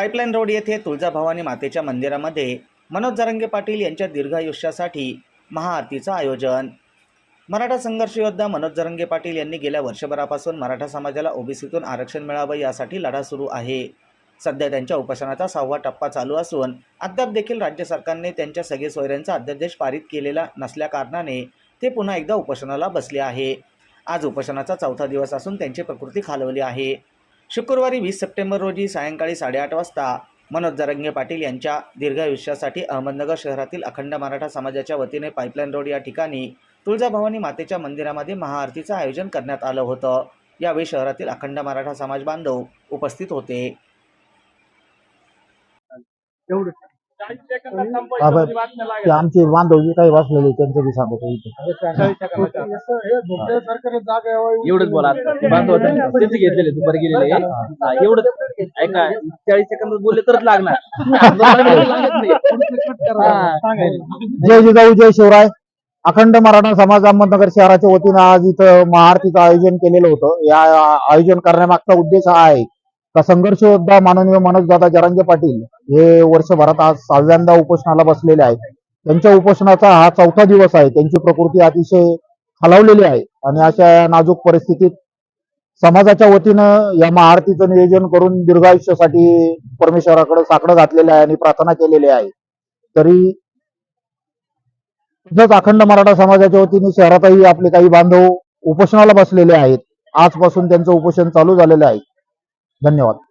Pipeline road येथे तुळजाभवानी मातेच्या मंदिरामध्ये मनोज जरंगे पाटील यांच्या दीर्घायुष्यासाठी महाआरतीचं आयोजन. मराठा संघर्ष योद्धा मनोज जरंगे पाटील यांनी गेल्या वर्षभरापासून मराठा समाजाला ओबीसीतून आरक्षण मिळावं यासाठी लढा सुरू आहे. सध्या त्यांच्या उपोषणाचा सहावा टप्पा चालू असून अद्याप देखील राज्य सरकारने त्यांच्या सगळे सोयऱ्यांचा अध्यादेश पारित केलेला नसल्याकारणाने ते पुन्हा एकदा उपोषणाला बसले आहे. आज उपोषणाचा चौथा दिवस असून त्यांची प्रकृती खालवली आहे. शुक्रवारी वीस सप्टेंबर रोजी सायंकाळी साडेआठ वाजता मनोज जरंगे पाटील यांच्या दीर्घायुष्यासाठी अहमदनगर शहरातील अखंड मराठा समाजाच्या वतीने पाईपलाईन रोड या ठिकाणी तुळजाभवानी मातेच्या मंदिरामध्ये महाआरतीचं आयोजन करण्यात आलं होतं. यावेळी शहरातील अखंड मराठा समाज बांधव उपस्थित होते. बाबा, आमचे बांधव जे काही बसलेले त्यांचं बी सांगतो इथे. एवढंच बोला. आता. बांधव. तेच घेतलेले दुपारी गेलेले. एवढंच ऐका चाळीस सेकंद बोलले तरच लागणार. लागत नाही. जय जिजाऊ जय शिवराय. अखंड मराठा समाज अहमदनगर शहराच्या वतीनं आज इथं महाआरतीचं आयोजन केलेलं होतं. या आयोजन करण्यामागचा उद्देश हा आहे का संघर्ष योद्धा माननीय मनोजदादा जरांगे पाटील हे वर्षभरात आज सहाव्यांदा उपोषणाला बसलेले आहेत. त्यांच्या उपोषणाचा हा चौथा दिवस आहे. त्यांची प्रकृती अतिशय खालावलेली आहे. आणि अशा नाजूक परिस्थितीत समाजाच्या वतीनं या महाआरतीचं नियोजन करून दीर्घायुष्यासाठी परमेश्वराकडे साकडं घातलेलं आहे आणि प्रार्थना केलेली आहे. तरी तसंच अखंड मराठा समाजाच्या वतीने शहरातही आपले काही बांधव उपोषणाला बसलेले आहेत. आजपासून त्यांचं उपोषण चालू झालेलं आहे. धन्यवाद.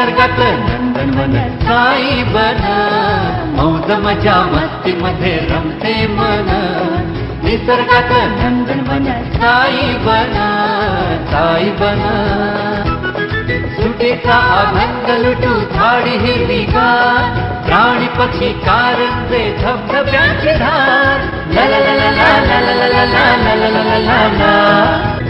निसर्गात नंदनवन साई बन मौज मजा मस्ती मध्ये रमते मन निसर्गात नंदनवन साई बन साई बन सुटेचा आनंद लुटू झाडी हिरवी गार प्राणी पक्षी कारंजे धबधब्याची धार ला ला ला ला ला ला ला ला ला ला ला ला ला ला ला